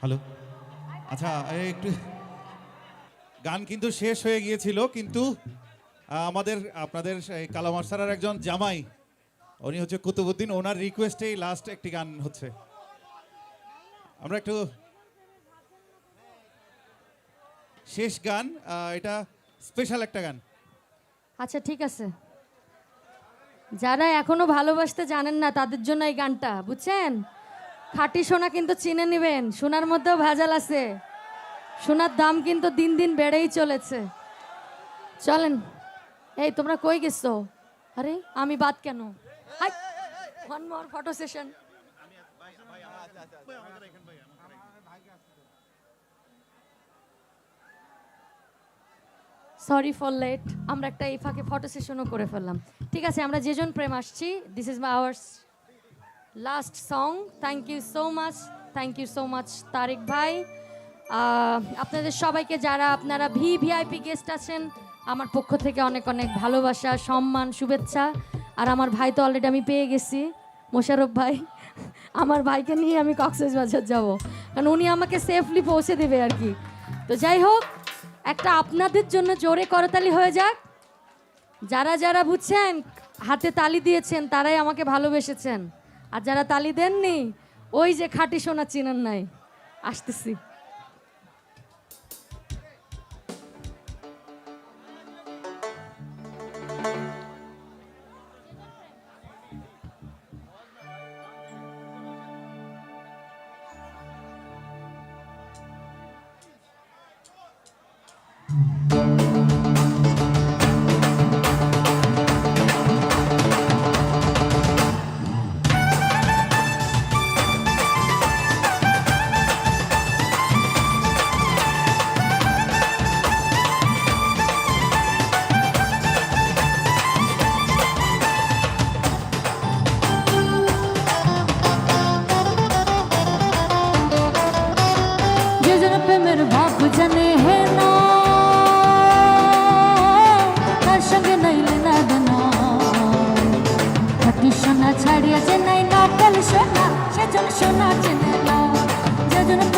Hello. আচ্ছা একটু গান কিন্তু শেষ হয়ে গিয়েছিল, কিন্তু আমাদের, আপনাদের কালামার একজন জামাই, উনি হচ্ছে কুতুবুদ্দিন, ওনার রিকোয়েস্টেই লাস্ট একটি গান হচ্ছে। আমরা একটু শেষ গান এটা স্পেশাল একটা গান। আচ্ছা ঠিক আছে। যারা এখনও ভালোবাসতে জানেন না, তাদের জন্য এই গানটা, বুঝছেন? খাঁটি সোনা কিন্তু চিনে নেবেন, সোনার মধ্যেও ভেজাল আছে। সোনার দাম কিন্তু দিন দিন বেড়েই চলেছে। চলেন, এই তোমরা কই গেছো? আরে, আমি বাদ কেন? One photo session sorry for late আমরা একটা এই ফাঁকে ফটো সেশনও করে ফেললাম। ঠিক আছে, আমরা যেজন প্রেম আসছি this is my ours last song thank you so much thank you so much Tarik ভাই. আপনাদের সবাইকে যারা আপনারা ভি ভিআইপি গেস্ট আছেন, আমার পক্ষ থেকে অনেক অনেক ভালোবাসা, সম্মান, শুভেচ্ছা। আর আমার ভাই তো অলরেডি আমি পেয়ে গেছি মোশারফ ভাই। আমার ভাইকে নিয়ে আমি কক্সেস বাজার যাব। কারণ উনি আমাকে সেফলি পৌঁছে দেবে আর কি। তো যাই হোক, একটা আপনাদের জন্য জোরে করতালি হয়ে যাক। যারা যারা বুঝছেন, হাতে তালি দিয়েছেন, তারাই আমাকে ভালোবেসেছেন। আর যারা তালি দেননি ওই যে খাঁটি সোনা চিনেন নাই। আসতেছি। যে যে নাই নকল সোনা সেজন সোনা চেনে না। যে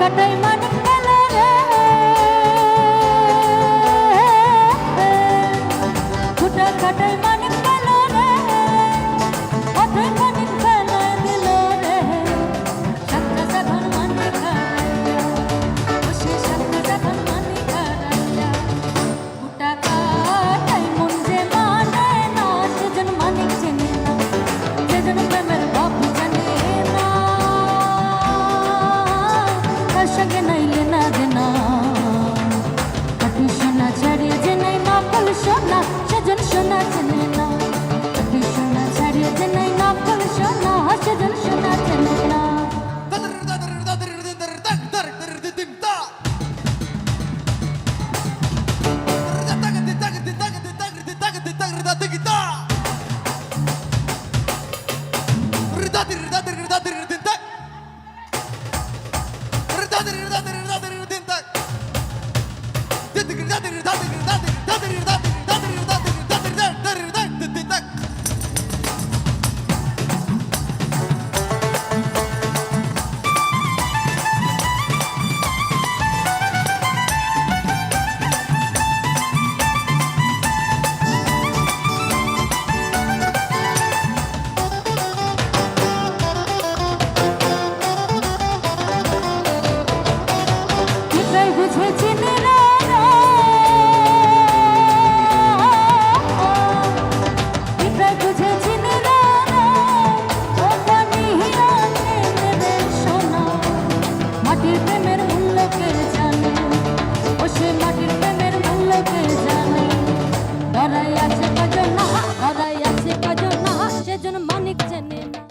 কাটায় মানে Did the